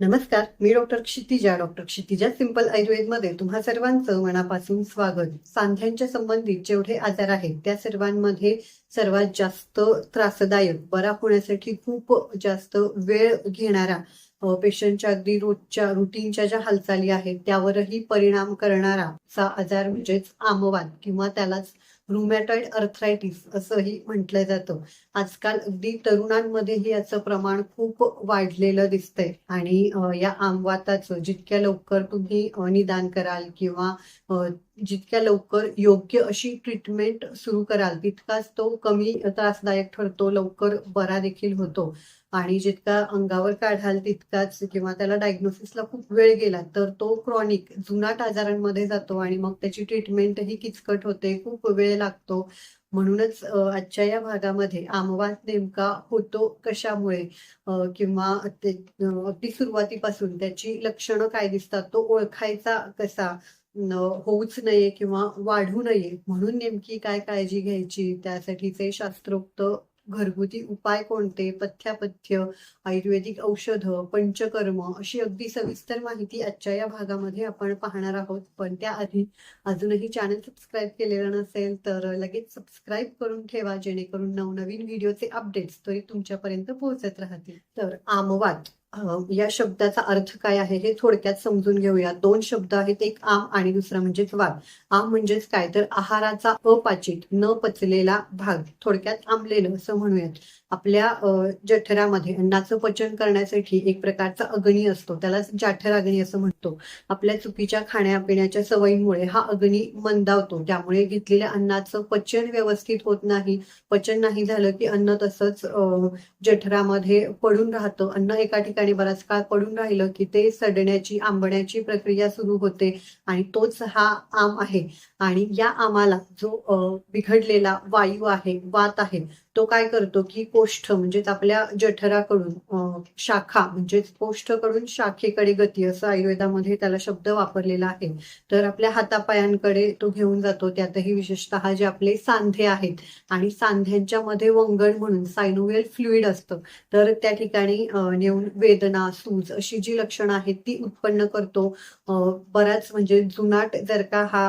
नमस्कार मी doctor Kshitija doctor Kshitija simple आयुर्वेदमध्ये तुम्हा सर्वांचं मनापासून स्वागत. सांध्यांच्या संबंधित जेवढे आजार आहेत त्या सर्वांमध्ये सर्वात जास्त त्रासदायक बरा होण्यासाठी खूप जास्त वेळ घेणारा पेशंटच्या अगदी रोजच्या रुटीनच्या ज्या हालचाली आहेत त्यावरही परिणाम करणारा चा आजार म्हणजेच आमवात किंवा त्यालाच रुमॅटॉइड अर्थरायटिस असंही म्हटलं जातं. आजकाल अगदी तरुणांमध्येही याचं प्रमाण खूप वाढलेलं दिसतंय. आणि या आमवाताचं जितक्या लवकर तुम्ही निदान कराल किंवा जितक्या लवकर योग्य अशी ट्रीटमेंट सुरू कराल तितकाच तो कमी त्रासदायक ठरतो लवकर बरा देखील होतो. आणि जितका अंगावर काढाल तितकाच किंवा त्याला डायग्नोसिसला खूप वेळ गेला तर तो क्रॉनिक जुनाट आजारांमध्ये जातो आणि मग त्याची ट्रीटमेंटही किचकट होते खूप वेळ लागतो. म्हणूनच आजच्या या भागामध्ये आमवास नेमका होतो कशामुळे? किंवा ते अगदी सुरुवातीपासून त्याची लक्षणं काय दिसतात? तो ओळखायचा कसा? होऊच नये किंवा वाढू नये म्हणून नेमकी काय काळजी घ्यायची? त्यासाठीचे शास्त्रोक्त घरगुती उपाय कोणते? पथ्यापथ्य आयुर्वेदिक औषधं पंचकर्म अशी अगदी सविस्तर माहिती आजच्या या भागामध्ये आपण पाहणार आहोत. पण त्याआधी अजूनही चॅनल सबस्क्राईब केलेलं नसेल तर लगेच सबस्क्राईब करून ठेवा जेणेकरून नवनवीन व्हिडिओचे अपडेट्स तरी तुमच्यापर्यंत पोहोचत राहतील. तर आमवात या शब्दाचा अर्थ काय आहे हे थोडक्यात समजून घेऊया. दोन शब्द आहेत एक आम आणि दुसरा म्हणजेच वाघ. आम म्हणजेच काय? तर आहाराचा अपाचित न पचलेला भाग. थोडक्यात आंबलेलं असं म्हणूयात. आपल्या जठरामध्ये अन्नाचं पचन करण्यासाठी एक प्रकारचा अग्नी असतो. त्याला जाठर अग्नी असं म्हणतो. आपल्या चुकीच्या खाण्यापिण्याच्या सवयीमुळे हा अग्नी मंदावतो. त्यामुळे घेतलेल्या अन्नाचं पचन व्यवस्थित होत नाही. पचन नाही झालं की अन्न तसंच जठरामध्ये पडून राहतं. अन्न एका ठिकाणी बराच काळ पडून राहिलं की ते सडण्याची आंबण्याची प्रक्रिया सुरू होते आणि तोच हा आम आहे. आणि या आमाला जो बिघडलेला वायू आहे वात आहे तो काय करतो की कोष्ठ म्हणजेच आपल्या जठराकडून शाखा म्हणजेच कोष्ठकडून शाखेकडे गती असं आयुर्वेदामध्ये त्याला शब्द वापरलेला आहे. तर आपल्या हातापायांकडे तो घेऊन जातो. त्यातही विशेषतः जे आपले सांधे आहेत आणि सांध्यांच्या मध्ये वंगण म्हणून सायनोवेल फ्लुइड असतं. तर त्या ठिकाणी नेऊन वेदना सूज अशी जी लक्षणं आहेत ती उत्पन्न करतो. बराच म्हणजे जुनाट जर का हा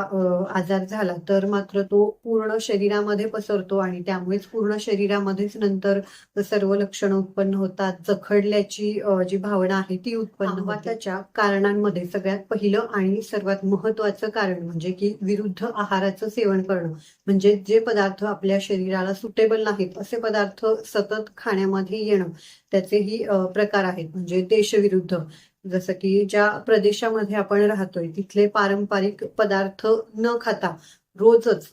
आजार झाला तर मात्र तो पूर्ण शरीरामध्ये पसरतो आणि त्यामुळेच पूर्ण शरीर शरीरामध्येच नंतर सर्व लक्षणं उत्पन्न होतात जखडल्याची जी भावना आहे ती उत्पन्न त्याच्या कारणांमध्ये सगळ्यात पहिलं आणि सर्वात महत्वाचं कारण म्हणजे की विरुद्ध आहाराचं सेवन करणं. म्हणजे जे पदार्थ आपल्या शरीराला सुटेबल नाहीत असे पदार्थ सतत खाण्यामध्ये येणं त्याचेही प्रकार आहेत. म्हणजे देशविरुद्ध. जसं की ज्या प्रदेशामध्ये आपण राहतोय तिथले पारंपरिक पदार्थ न खाता रोजच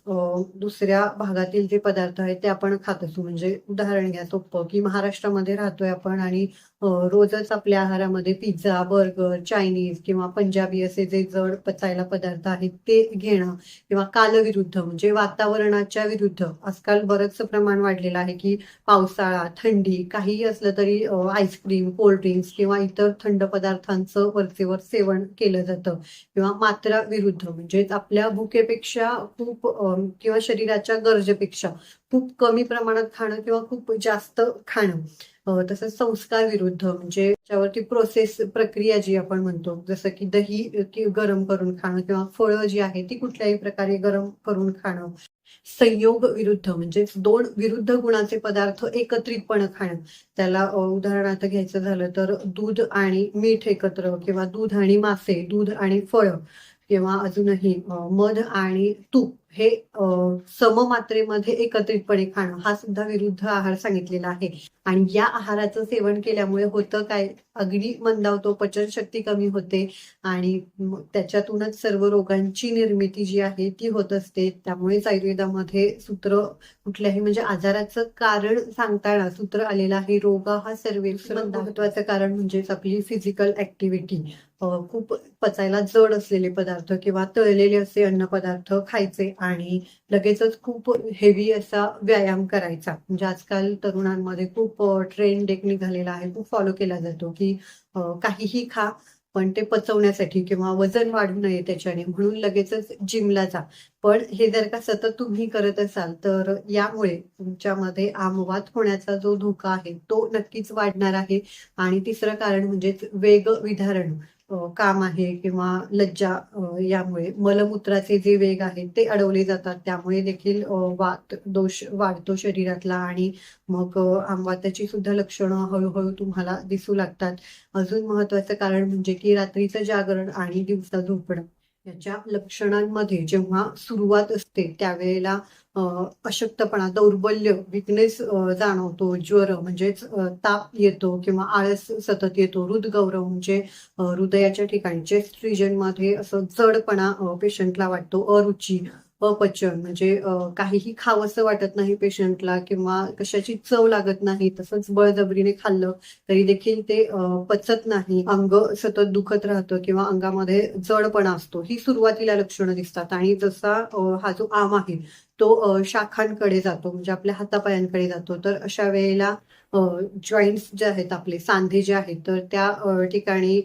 दुसऱ्या भागातील जे पदार्थ आहेत ते आपण खात असू. म्हणजे उदाहरण घ्या सोपं की महाराष्ट्रामध्ये राहतोय आपण आणि रोजच आपल्या आहारामध्ये पिझ्झा बर्गर चायनीज किंवा पंजाबी असे जे जड पचायला पदार्थ आहेत ते घेणं किंवा कालविरुद्ध म्हणजे वातावरणाच्या विरुद्ध. आजकाल बरंचसं प्रमाण वाढलेलं आहे की पावसाळा थंडी काहीही असलं तरी आईस्क्रीम कोल्ड ड्रिंक्स किंवा इतर थंड पदार्थांचं वरचेवर सेवन केलं जातं किंवा मात्रा विरुद्ध. म्हणजेच आपल्या भुकेपेक्षा खूप किंवा शरीराच्या गरजेपेक्षा खूप कमी प्रमाणात खाणं किंवा खूप जास्त खाणं. तसंच संस्कार विरुद्ध म्हणजे त्याच्यावरती प्रोसेस प्रक्रिया जी आपण म्हणतो जसं की दही की गरम करून खाणं किंवा फळं जी आहे ती कुठल्याही प्रकारे गरम करून खाणं. संयोग विरुद्ध म्हणजे दोन विरुद्ध गुणाचे पदार्थ एकत्रितपणे खाणं. त्याला उदाहरणार्थ घ्यायचं झालं तर दूध आणि मीठ एकत्र किंवा दूध आणि मासे दूध आणि फळं. किंवा अजूनही मध आणि तूप हे सममात्रेमध्ये एकत्रितपणे खाणं हा सुद्धा विरुद्ध आहार सांगितलेला आहे. आणि या आहाराचं सेवन केल्यामुळे होतं काय? अग्नी मंदावतो पचनशक्ती कमी होते आणि त्याच्यातूनच सर्व रोगांची निर्मिती जी आहे ती होत असते. त्यामुळेच आयुर्वेदामध्ये सूत्र कुठल्याही म्हणजे आजाराचं कारण सांगताना सूत्र आलेलं आहे रोग हा सर्वे महत्वाचं कारण म्हणजेच आपली फिजिकल ऍक्टिव्हिटी खूप पचायला जड असलेले पदार्थ किंवा तळलेले असे अन्नपदार्थ खायचे आणि लगेचच खूप हेवी असा व्यायाम करायचा. म्हणजे आजकाल तरुणांमध्ये खूप ट्रेंड एक निघालेला आहे. खूप फॉलो केला जातो की काहीही खा पण ते पचवण्यासाठी किंवा वजन वाढू नये त्याच्याने. म्हणून लगेचच जिमला जा. पण हे जर का सतत तुम्ही करत असाल तर यामुळे तुमच्यामध्ये आमवात होण्याचा जो धोका आहे तो नक्कीच वाढणार आहे. आणि तिसरं कारण म्हणजेच वेग विधारण काम आहे किंवा लज्जा यामुळे मलमूत्राचे जे वेग आहेत ते अडवले जातात. त्यामुळे देखील वात दोष वाढतो शरीरातला आणि मग अ, आमवाताची सुद्धा लक्षणं हळूहळू तुम्हाला दिसू लागतात. अजून महत्वाचं कारण म्हणजे की रात्रीचं जागरण आणि दिवसा झोपणं याच्या लक्षणांमध्ये जेव्हा सुरुवात असते त्यावेळेला अशक्तपणा दौर्बल्य विकनेस जाणवतो ज्वर म्हणजेच ताप येतो किंवा आळस सतत येतो हृदगौरव म्हणजे हृदयाच्या ठिकाणी चेस्ट रिजन असं जडपणा पेशंटला वाटतो. अरुची अपचन म्हणजे काहीही खावंसं वाटत नाही पेशंटला किंवा कशाची चव लागत नाही तसंच बळजबरीने खाल्लं तरी देखील ते पचत नाही. अंग सतत दुखत राहतं किंवा अंगामध्ये जडपणा असतो. ही सुरुवातीला लक्षणं दिसतात. आणि जसा हा जो आम आहे तो शाखांकडे जातो म्हणजे आपल्या हातापायांकडे जातो. तर अशा वेळेला जॉईंट्स जे आहेत आपले सांधे जे आहेत तर त्या ठिकाणी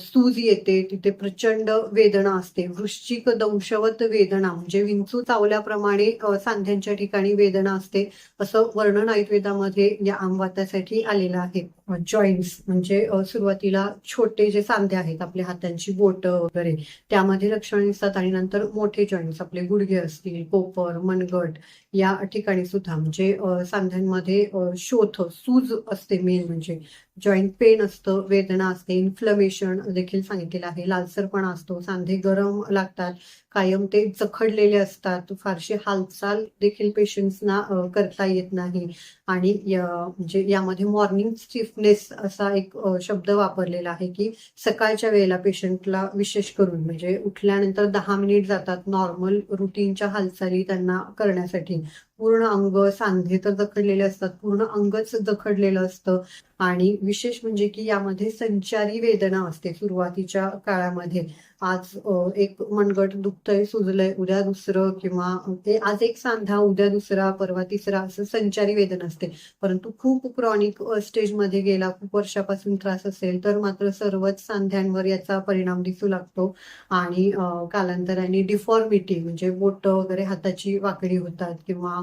सूज येते. तिथे प्रचंड वेदना असते. वृश्चिक दंशवत वेदना म्हणजे विंचू चावल्याप्रमाणे सांध्यांच्या ठिकाणी वेदना असते. असं वर्णन आयुर्वेदामध्ये या आमवातासाठी आलेलं आहे. जॉईंट्स म्हणजे सुरुवातीला छोटे जे सांधे आहेत आपल्या हातांची बोट वगैरे त्यामध्ये लक्षणं दिसतात आणि नंतर मोठे जॉईंट्स आपले गुडघे असतील कोपर मनगट या ठिकाणी सुद्धा म्हणजे सांध्यांमध्ये शोथ सूज असते मेन म्हणजे. जॉईंट पेन असतं वेदना असते इन्फ्लमेशन देखील सांगितलेलं आहे. लालसरपणा असतो सांधे गरम लागतात कायम ते जखडलेले असतात. फारशी हालचाल देखील पेशंट्सना करता येत नाही. आणि म्हणजे यामध्ये मॉर्निंग स्टिफनेस असा एक शब्द वापरलेला आहे की सकाळच्या वेळेला पेशंटला विशेष करून म्हणजे उठल्यानंतर दहा मिनिट जातात नॉर्मल रुटीनच्या हालचाली त्यांना करण्यासाठी. पूर्ण अंग सांधे तर जखडलेले असतात पूर्ण अंगच जखडलेलं असतं. आणि विशेष म्हणजे की यामध्ये संचारी वेदना असते सुरुवातीच्या काळामध्ये. आज एक मनगट दुखतंय सुजलंय उद्या दुसरं किंवा ते आज एक सांधा उद्या दुसरा परवा तिसरा असं संचारी वेदन असते. परंतु खूप क्रॉनिक स्टेजमध्ये गेला खूप वर्षापासून त्रास असेल तर मात्र सर्वच सांध्यांवर याचा परिणाम दिसू लागतो. आणि कालांतराने डिफॉर्मिटी म्हणजे बोट वगैरे हाताची वाकडी होतात किंवा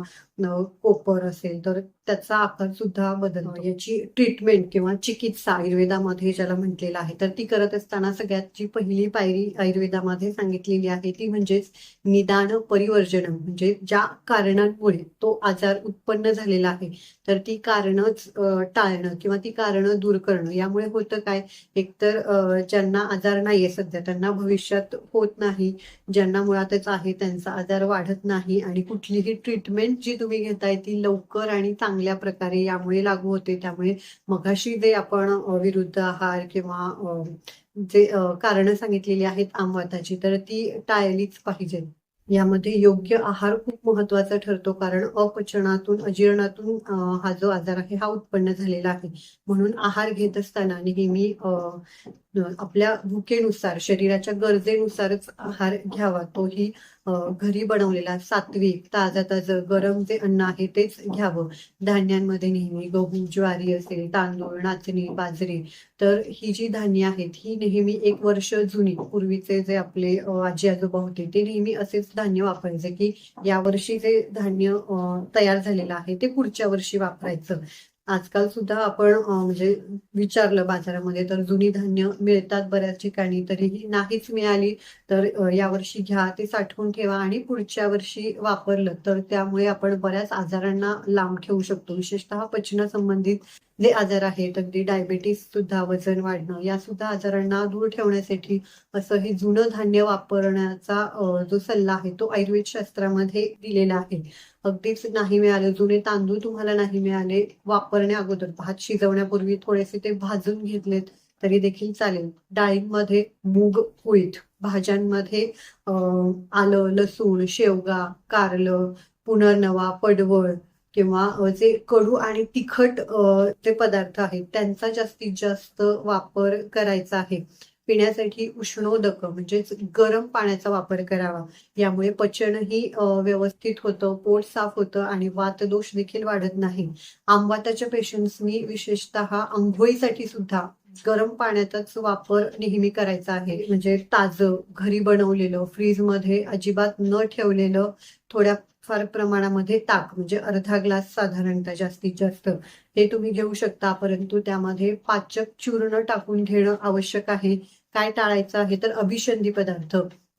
कोपर असेल तर त्याचा आकार सुद्धा बदलतो. याची ट्रीटमेंट किंवा चिकित्सा आयुर्वेदामध्ये ज्याला म्हटलेलं आहे तर ती करत असताना सगळ्यात जी पहिली पायरी आयुर्वेदामध्ये सांगितलेली आहे ती म्हणजेच निदान परिवर्जन. म्हणजे ज्या कारणांमुळे तो आजार उत्पन्न झालेला आहे तर ती कारणच टाळणं किंवा ती कारणं दूर करणं. यामुळे होतं काय? एकतर ज्यांना आजार नाहीये सध्या त्यांना भविष्यात होत नाही ज्यांना मुळातच आहे त्यांचा आजार वाढत नाही आणि कुठलीही ट्रीटमेंट जी तुम्ही घेताय ती लवकर आणि चांगली चांगल्या प्रकारे यामुळे लागू होते. त्यामुळे मगाशी जे आपण विरुद्ध आहार किंवा जे कारण सांगितलेली आहेत आमवाताची तर ती टाळलीच पाहिजे. यामध्ये योग्य आहार खूप महत्त्वाचा ठरतो कारण अपचनातून अजीर्णातून हा जो आजार आहे हा उत्पन्न झालेला आहे. म्हणून आहार घेत असताना नेहमी अ, आपल्या भुकेनुसार शरीराच्या गरजेनुसारच आहार घ्यावा. तोही घरी बनवलेला सात्विक ताजा ताजं गरम जे अन्न आहे तेच घ्यावं. धान्यांमध्ये नेहमी गहू ज्वारी असेल तांदूळ नाचणी बाजरी तर ही जी धान्य आहेत ही नेहमी एक वर्ष जुनी पूर्वीचे जे आपले आजी आजोबा होते ते नेहमी असेच धान्य वापरायचे की या वर्षी जे धान्य तयार झालेलं आहे ते पुढच्या वर्षी वापरायचं. आजकाल सुद्धा आपण म्हणजे विचारलं बाजारामध्ये तर जुनी धान्य मिळतात बऱ्याच ठिकाणी तरीही नाहीच मिळाली तर यावर्षी घ्या ते साठवून ठेवा आणि पुढच्या वर्षी वापरलं तर त्यामुळे आपण बऱ्याच आजारांना लांब ठेवू शकतो. विशेषतः पचनासंबंधित जे आजार आहेत. अगदी डायबेटीस सुद्धा वजन वाढणं या सुद्धा आजारांना दूर ठेवण्यासाठी असं हे जुनं धान्य वापरण्याचा जो सल्ला आहे तो आयुर्वेद शास्त्रामध्ये दिलेला आहे. अगदीच नाही मिळाले जुने तांदूळ तुम्हाला नाही मिळाले वापरण्या अगोदर. भात शिजवण्यापूर्वी थोडेसे ते भाजून घेतलेत तरी देखील चालेल. डाळींमध्ये मूग उडीद भाज्यांमध्ये आलं लसूण शेवगा कारलं पुनर्नवा पडवळ किंवा जे कडू आणि तिखट जे पदार्थ आहेत त्यांचा जास्तीत जास्त वापर करायचा आहे. पिण्यासाठी उष्णोदक म्हणजेच गरम पाण्याचा वापर करावा. यामुळे पचनही व्यवस्थित होतं पोट साफ होतं आणि वातदोष देखील वाढत नाही. आंबाताच्या पेशंट्सनी विशेषतः आंघोळीसाठी सुद्धा गरम पाण्याचाच वापर नेहमी करायचा आहे. म्हणजे ताजं घरी बनवलेलं फ्रीजमध्ये अजिबात न ठेवलेलं थोड्या फार प्रमाणामध्ये ताक म्हणजे अर्धा ग्लास साधारणतः जास्तीत जास्त हे तुम्ही घेऊ शकता. परंतु त्यामध्ये पाचक चूर्ण टाकून घेणं आवश्यक आहे. काय टाळायचं आहे तर अभिषंधी पदार्थ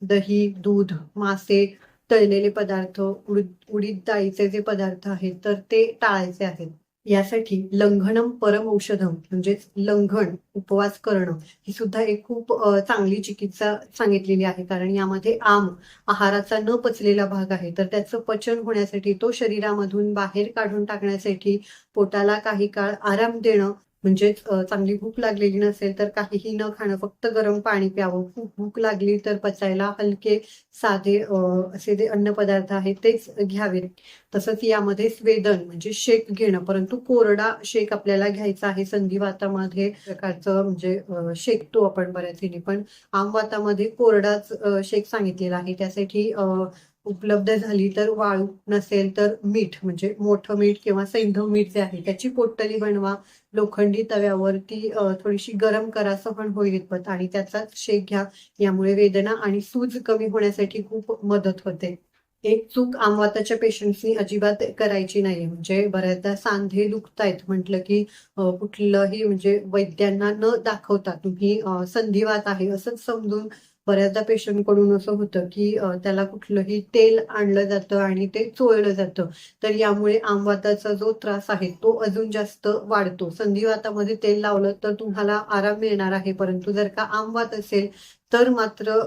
दही दूध मासे तळलेले पदार्थ उडीद उडीद डाळीचे जे पदार्थ आहेत तर ते टाळायचे आहेत. यासाठी लंघनम परम औषधम म्हणजेच लंघन उपवास करणं ही सुद्धा एक खूप चांगली चिकित्सा सांगितलेली आहे. कारण यामध्ये आम आहाराचा न पचलेला भाग आहे. तर त्याचं पचन होण्यासाठी तो शरीरामधून बाहेर काढून टाकण्यासाठी पोटाला काही काळ आराम देणं म्हणजेच चांगली भूक लागलेली नसेल तर काहीही न खाणं फक्त गरम पाणी प्यावं. खूप भूक लागली तर पचायला हलके साधे असे जे अन्नपदार्थ आहेत तेच घ्यावेत. तसंच यामध्ये स्वेदन म्हणजे शेक घेणं. परंतु कोरडा शेक आपल्याला घ्यायचा आहे संधिवातामध्ये प्रकारचं म्हणजे शेकतो आपण बऱ्याच पण आमवातामध्ये कोरडाच शेक सांगितलेला आहे. त्यासाठी अं उपलब्ध झाली तर वाळू नसेल तर मीठ म्हणजे मोठं मीठ किंवा सैंधव मीठ जे आहे त्याची पोटली बनवा. लोखंडी तव्यावर ती थोडीशी गरम करा सहन होईल इतपत आणि त्याचा शेक घ्या. यामुळे वेदना आणि सूज कमी होण्यासाठी खूप मदत होते. एक चूक आमवाताच्या पेशंट्सनी अजिबात करायची नाही म्हणजे बऱ्याचदा सांधे दुखतायत. म्हटलं की कुठलंही म्हणजे वैद्यांना न दाखवता तुम्ही संधिवात आहे असंच समजून बऱ्याचदा पेशंटकडून असं होतं की त्याला कुठलंही तेल आणलं जातं आणि ते चोळलं जातं. तर यामुळे आमवाताचा जो त्रास आहे तो अजून जास्त वाढतो. संधिवातामध्ये तेल लावलं तर तुम्हाला आराम मिळणार आहे. परंतु जर का आमवात असेल तर मात्र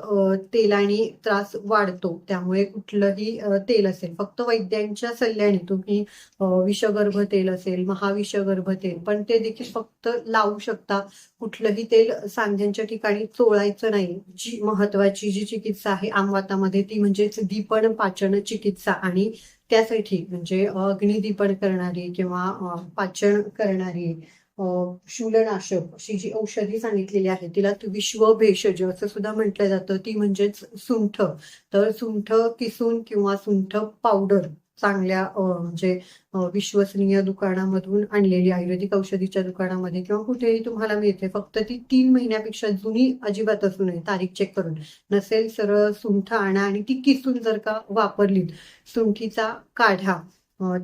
तेलाने त्रास वाढतो. त्यामुळे कुठलंही तेल असेल फक्त वैद्यांच्या सल्ल्याने तुम्ही विषगर्भ तेल असेल महाविषगर्भ तेल पण ते देखील फक्त लावू शकता. कुठलंही तेल सांध्यांच्या ठिकाणी चोळायचं नाही. जी महत्वाची जी चिकित्सा आहे आमवातामध्ये ती म्हणजेच दीपण पाचन चिकित्सा आणि त्यासाठी म्हणजे अग्निदीपण अग्निदीपन करणारी किंवा पाचन करणारी शूलनाशक अशी जी औषधी सांगितलेली आहे तिला विश्व भेषज असं सुद्धा म्हटलं जातं. ती म्हणजेच सुंठ. तर सुंठ किसून किंवा सुंठ पावडर चांगल्या म्हणजे विश्वसनीय दुकानामधून आणलेली आयुर्वेदिक औषधीच्या दुकानामध्ये किंवा कुठेही तुम्हाला मिळते. फक्त ती तीन महिन्यापेक्षा जुनी अजिबात असू नये. तारीख चेक करून. नसेल सरळ सुंठ आणा आणि ती किसून जर का वापरली सुंठीचा काढा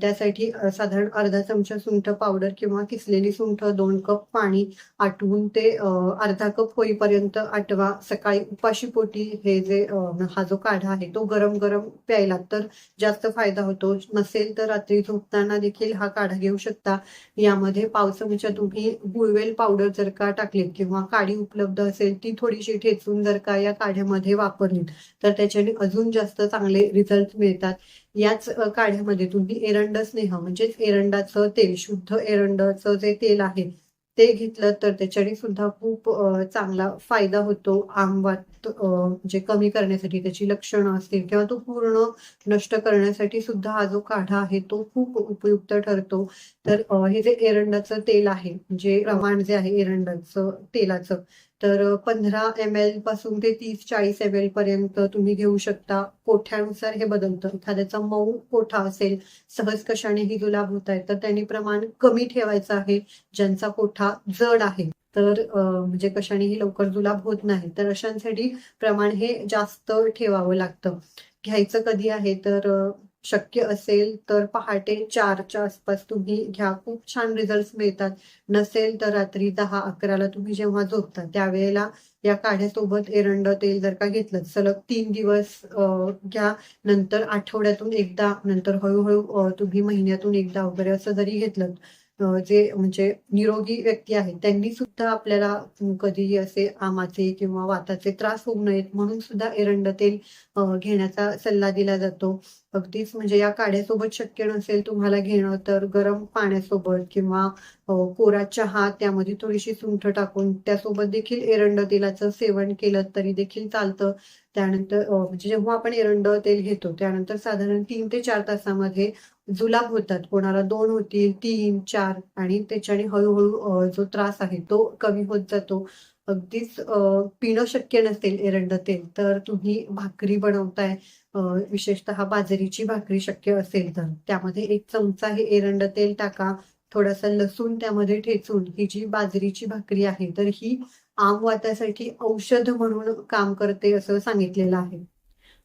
त्यासाठी साधारण अर्धा चमचा सुंठ पावडर किंवा किसलेली सुंठ दोन कप पाणी आटवून ते अर्धा कप होईपर्यंत आटवा. सकाळी उपाशी पोटी हे जे हा जो काढा आहे तो गरम गरम प्यायला तर जास्त फायदा होतो. नसेल तर रात्री झोपताना देखील हा काढा घेऊ शकता. यामध्ये पाव चमचा तुम्ही गुळवेल पावडर जर का टाकलीत किंवा काडी उपलब्ध असेल ती थोडीशी ठेचून जर का या काढ्यामध्ये वापरली तर त्याच्याने अजून जास्त चांगले रिझल्ट मिळतात. याच काढ्यामध्ये तुम्ही एरंड स्नेह म्हणजेच एरंडाचं तेल शुद्ध एरंडाचं जे तेल आहे ते घेतलं तर त्याच्याने सुद्धा खूप चांगला फायदा होतो. आमवात जे कमी करण्यासाठी त्याची लक्षणं असतील किंवा तो पूर्ण नष्ट करण्यासाठी सुद्धा हा जो काढा आहे तो खूप उपयुक्त ठरतो. तर हे जे एरंडाचं तेल आहे जे प्रमाण जे आहे एरंडाचं तेलाचं तर पंधरा एम एलपासून ते तीस चाळीस एम एल पर्यंत तुम्ही घेऊ शकता. कोठ्यानुसार हे बदलतं. एखाद्याचा मऊ कोठा असेल सहज कशानेही जुलाब होत आहे तर त्यांनी प्रमाण कमी ठेवायचं आहे. ज्यांचा कोठा जड आहे तर म्हणजे कशानेही लवकर जुलाब होत नाही तर अशांसाठी प्रमाण हे जास्त ठेवावं लागतं. घ्यायचं कधी आहे तर शक्य असेल तर पहाटे चारच्या आसपास तुम्ही घ्या. खूप छान रिझल्ट मिळतात. नसेल तर रात्री दहा अकराला तुम्ही जेव्हा झोपता त्यावेळेला या काढ्यासोबत एरंड तेल जर का घेतलं सलग तीन दिवस घ्या. नंतर आठवड्यातून एकदा नंतर हळूहळू तुम्ही महिन्यातून एकदा वगैरे असं जरी घेतलं जे म्हणजे निरोगी व्यक्ती आहेत त्यांनी सुद्धा आपल्याला कधीही असे आमाचे किंवा वाताचे त्रास होऊ नयेत म्हणून सुद्धा एरंड तेल घेण्याचा सल्ला दिला जातो. अगदीच म्हणजे या काढ्यासोबत शक्य नसेल तुम्हाला घेणं तर गरम पाण्यासोबत किंवा कोरा चहा त्यामध्ये थोडीशी सुंठ टाकून त्यासोबत देखील एरंड तेलाचं सेवन केलं तरी देखील चालतं. त्यानंतर म्हणजे जेव्हा आपण एरंड तेल घेतो त्यानंतर साधारण तीन ते चार तासामध्ये जुलाब होतात. कोणाला दोन होतील तीन चार आणि त्याच्याने हळूहळू जो त्रास आहे तो कमी होत जातो. अगदीच पिणं शक्य नसेल एरंड तेल तर तुम्ही भाकरी बनवताय विशेषतः बाजरीची भाकरी शक्य असेल तर. त्यामध्ये एक चमचा हे एरंड तेल टाका थोडासा लसूण त्यामध्ये ठेचून ही जी बाजरीची भाकरी आहे तर ही आम वातासाठी औषध म्हणून काम करते असं सांगितलेलं आहे.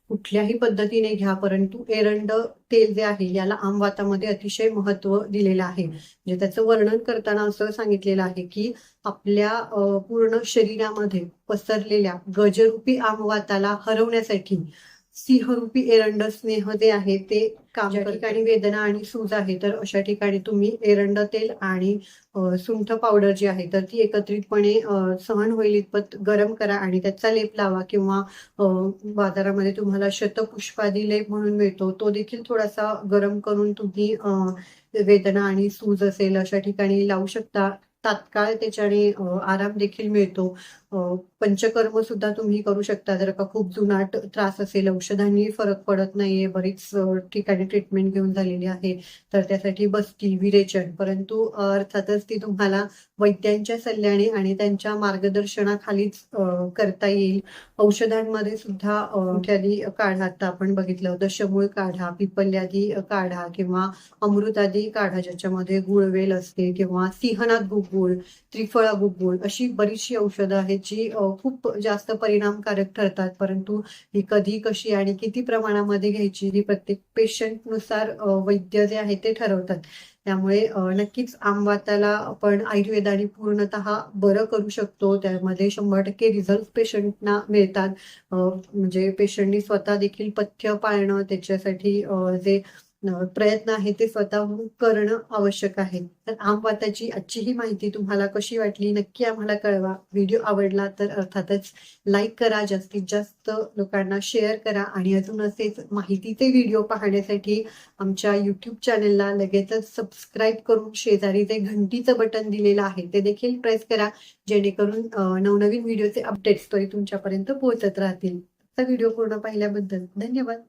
कुठल्याही पद्धतीने घ्या परंतु एरंड तेल जे आहे याला आमवातामध्ये अतिशय महत्त्व दिलेलं आहे. म्हणजे त्याचं वर्णन करताना असं सांगितलेलं आहे की आपल्या पूर्ण शरीरामध्ये पसरलेल्या गजरूपी आमवाताला हरवण्यासाठी सिंहरूपी एरंड स्नेह जे आहे ते काम ठिकाणी वेदना आणि सूज आहे तर अशा ठिकाणी तुम्ही एरंड तेल आणि सुंठ पावडर जी आहे तर ती एकत्रितपणे सहन होईल इतपत गरम करा आणि त्याचा लेप लावा किंवा बाजारामध्ये तुम्हाला शतपुष्पादी लेप म्हणून मिळतो. तो देखील थोडासा गरम करून तुम्ही वेदना आणि सूज असेल अशा ठिकाणी लावू शकता. तात्काळ त्याच्याने आराम देखील मिळतो. पंचकर्म सुद्धा तुम्ही करू शकता. जर का खूप जुनाट त्रास असेल औषधांनी फरक पडत नाहीये बरीच ठिकाणी ट्रीटमेंट घेऊन झालेली आहे. तर त्यासाठी बस्ती विरेचन परंतु अर्थातच ती तुम्हाला वैद्यांच्या सल्ल्याने आणि त्यांच्या मार्गदर्शनाखालीच करता येईल. औषधांमध्ये सुद्धा त्यादी काढा आता आपण बघितलं. दशमूळ काढा पिपल्यादी काढा किंवा अमृतादी काढा ज्याच्यामध्ये गुळवेल असते किंवा सिंहनाथ गुगुळ त्रिफळा गुगुळ अशी बरीचशी औषधं आहेत जी खूप जास्त परिणामकारक ठरतात. परंतु ही कधी कशी आणि किती प्रमाणामध्ये घ्यायची ही प्रत्येक पेशंटनुसार वैद्य जे आहे ते ठरवतात. त्यामुळे नक्कीच आमवाताला आपण आयुर्वेदाने पूर्णतः बरं करू शकतो. त्यामध्ये शंभर टक्के रिझल्ट पेशंटना मिळतात. म्हणजे पेशंटनी स्वतः देखील पथ्य पाळणं त्याच्यासाठी जे प्रयत्न आहे ते स्वतःहून करणं आवश्यक आहे. तर आमवाताची आजची ही माहिती तुम्हाला कशी वाटली नक्की आम्हाला कळवा. व्हिडिओ आवडला तर अर्थातच लाईक करा जास्तीत जास्त लोकांना शेअर करा आणि अजून असेच माहितीचे व्हिडिओ पाहण्यासाठी आमच्या युट्यूब चॅनलला लगेचच सबस्क्राईब करून शेजारी जे घंटीचं बटन दिलेलं आहे ते देखील प्रेस करा जेणेकरून नवनवीन व्हिडिओचे अपडेट्स तरी तुमच्यापर्यंत पोहोचत राहतील. व्हिडिओ पूर्ण पाहिल्याबद्दल धन्यवाद.